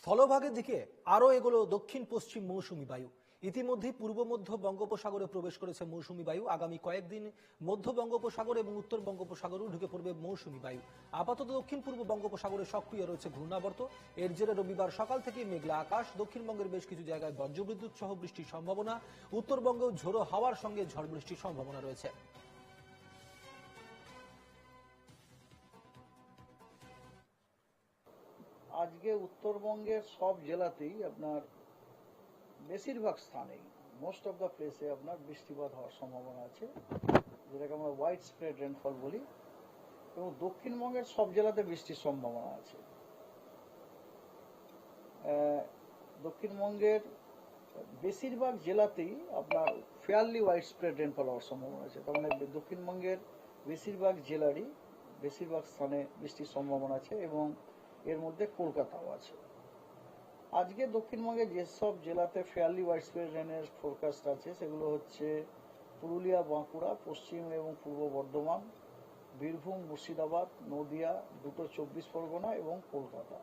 স্থলভাগের দিকে আরও এগুলো দক্ষিণ পশ্চিম মৌসুমী বায়ু। ইতিমধ্যেই পূর্ব মধ্য বঙ্গোপসাগরে প্রবেশ করেছে মৌসুমী বায়ু। আগামী কয়েকদিন মধ্য বঙ্গোপসাগর এবং উত্তর বঙ্গোপসাগরেও ঢুকে পড়বে মৌসুমী বায়ু। আপাতত দক্ষিণ পূর্ব বঙ্গোপসাগরে সক্রিয় রয়েছে ঘূর্ণাবর্ত। এর জেরে রবিবার সকাল থেকে মেঘলা আকাশ, দক্ষিণবঙ্গের বেশ কিছু জায়গায় বজ্রবিদ্যুৎ সহ বৃষ্টির সম্ভাবনা। উত্তরবঙ্গেও ঝোড়ো হাওয়ার সঙ্গে ঝড় বৃষ্টির সম্ভাবনা রয়েছে। আজকে উত্তরবঙ্গের সব জেলাতেই আপনার বেশিরভাগ স্থানেই মোস্ট অফ দ্য প্লেসে আপনার বৃষ্টিপাত হওয়ার সম্ভাবনা আছে, যেটাকে আমরা হোয়াইট স্প্রেড রেনফল বলি, এবং দক্ষিণবঙ্গের সব জেলাতে বৃষ্টির সম্ভাবনা আছে। দক্ষিণবঙ্গের বেশিরভাগ জেলাতেই আপনার ফেয়ারলি হোয়াইট স্প্রেড রেনফল হওয়ার সম্ভাবনা আছে, তার মানে দক্ষিণবঙ্গের বেশিরভাগ জেলারই বেশিরভাগ স্থানে বৃষ্টির সম্ভাবনা আছে, এবং এর মধ্যে কলকাতাও আছে। আজকে দক্ষিণবঙ্গে যেসব জেলাতে ফেয়ারলি ওয়াইডস্প্রেড স্প্রেড রেনের ফোরকাস্ট আছে, সেগুলো হচ্ছে পুরুলিয়া, বাঁকুড়া, পশ্চিম এবং পূর্ব বর্ধমান, বীরভূম, মুর্শিদাবাদ, নদিয়া, দুটো চব্বিশ পরগনা এবং কলকাতা।